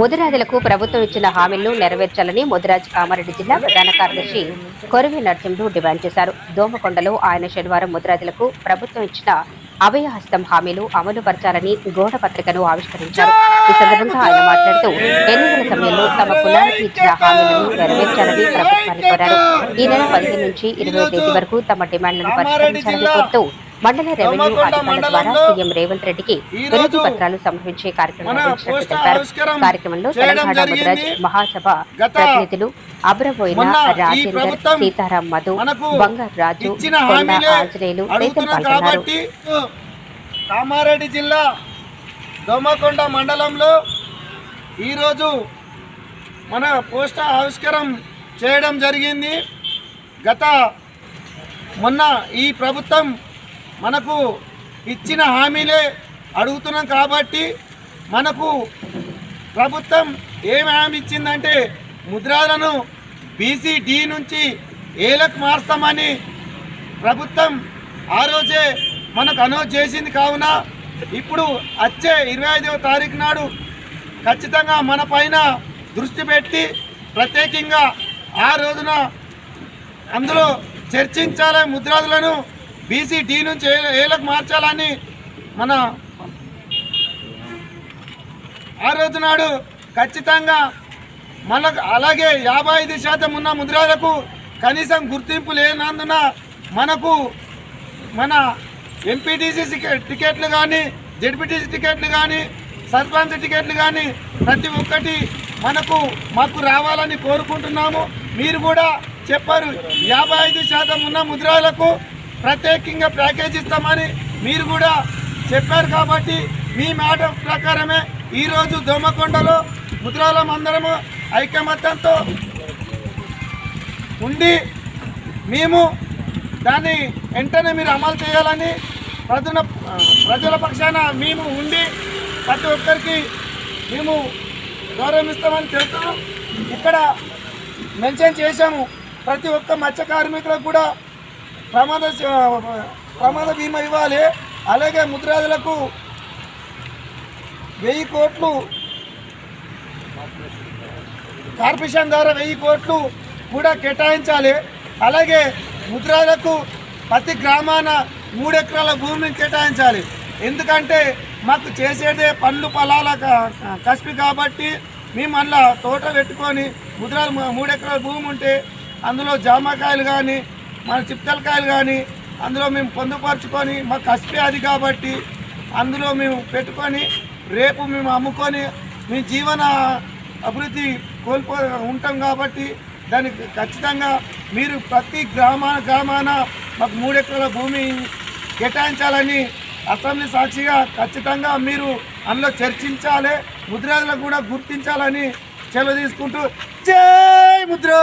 ముదిరాజులకు ప్రభుత్వం ఇచ్చిన హామీలను నెరవేర్చాలని ముదిరాజ్ కామారెడ్డి జిల్లా ప్రధాన కార్యదర్శి కొరవి నరసింహుడు డిమాండ్ చేశారు. దోమకొండలో ఆయన శనివారం ముదిరాజులకు ప్రభుత్వం ఇచ్చిన అభయహస్తం హామీలు అమలు పరచాలని గోడ పత్రికను ఆవిష్కరించారు. ఈ సందర్భంగా ఆయన మాట్లాడుతూ ఎన్నికల సమయంలో తమ కులానికి ఇచ్చిన హామీలను నెరవేర్చాలని ప్రభుత్వాన్ని కోరారు. ఈ నెల పదిహేను నుంచి ఇరవై తేదీ వరకు తమ డిమాండ్లను పరిష్కరించాలని కోరుతూ మండల రెవెన్యూ అధికారుల ద్వారా సీఎం రేవంత్ రెడ్డికి వినతి పత్రాలు సమర్పించే కార్యక్రమం నిర్వహించినట్లు తెలిపారు కార్యక్రమంలో తెలంగాణ ముద్రాజ్ మహాసభ ప్రతినిధులు అబ్రబోయిన రాజేందర్ సీతారాం మధు బంగారు రాజు కొండ ఆంజనేయులు అడుగుతున్నాం పాల్గొన్నారు. కాబట్టి కామారెడ్డి జిల్లా దోమకొండ మండలంలో ఈరోజు మన పోస్టర్ ఆవిష్కారం చేయడం జరిగింది. గత మొన్న ఈ ప్రభుత్వం మనకు ఇచ్చిన హామీలే అడుగుతున్నాం కాబట్టి మనకు ప్రభుత్వం ఏమి హామీ ఇచ్చిందంటే ముద్రాలను బీసీ డి నుంచి ఏలకు మారుస్తామని ప్రభుత్వం ఆ రోజే మనకు అనౌన్స్ చేసింది కావున ఇప్పుడు వచ్చే ఇరవై ఐదవ తారీఖు నాడు ఖచ్చితంగా మన పైన దృష్టి పెట్టి ప్రత్యేకంగా ఆ రోజున అందులో చర్చించాలి ముద్రాదులను బీసీ డి నుంచి ఏలకు మార్చాలని మన ఆ రోజు నాడు ఖచ్చితంగా మనకు అలాగే యాభై ఐదు శాతం ఉన్న ముద్రాలకు కనీసం గుర్తింపు లేనందున మనకు మన ఎంపీటీసీ టికెట్లు కానీ జెడ్పీటీసీ టికెట్లు కానీ సర్పంచ్ టికెట్లు కానీ ప్రతి ఒక్కటి మనకు మాకు రావాలని కోరుకుంటున్నాము. మీరు కూడా చెప్పారు యాభై ఐదు శాతం ఉన్న ముద్రాలకు ప్రత్యేకంగా ప్యాకేజ్ ఇస్తామని మీరు కూడా చెప్పారు కాబట్టి మీ మాట ప్రకారమే ఈరోజు దోమకొండలో ముద్రాలం అందరము ఐకమత్యంతో ఉండి మేము దాన్ని వెంటనే మీరు అమలు చేయాలని ప్రజల ప్రజల పక్షాన మేము ఉండి ప్రతి ఒక్కరికి మేము గౌరవిస్తామని ఇస్తామని ఇక్కడ మెన్షన్ చేశాము. ప్రతి ఒక్క మత్స్య కార్మికులకు కూడా ప్రమాద ప్రమాద బీమా ఇవ్వాలి. అలాగే ముద్రాదులకు వెయ్యి కోట్లు కార్పొరేషన్ ద్వారా వెయ్యి కోట్లు కూడా కేటాయించాలి. అలాగే ముద్రాలకు ప్రతి గ్రామాన మూడు ఎకరాల భూమిని కేటాయించాలి. ఎందుకంటే మాకు చేసేదే పండ్లు పొలాల కసిపి కాబట్టి మేము అందులో తోట పెట్టుకొని ముద్రాలు మూడు ఎకరాల భూమి ఉంటే అందులో జామకాయలు కానీ మన చిత్తలకాయలు కానీ అందులో మేము పొందుపరుచుకొని మాకు కసిపి అది కాబట్టి అందులో మేము పెట్టుకొని రేపు మేము అమ్ముకొని మీ జీవన అభివృద్ధి కోల్పో ఉంటాం కాబట్టి దానికి ఖచ్చితంగా మీరు ప్రతి గ్రామాన గ్రామాన మాకు మూడెకరాల భూమి కేటాయించాలని అసెంబ్లీ సాక్షిగా ఖచ్చితంగా మీరు అందులో చర్చించాలి ముద్రాజులకు కూడా గుర్తించాలని సెలవు తీసుకుంటూ జై ముద్రా!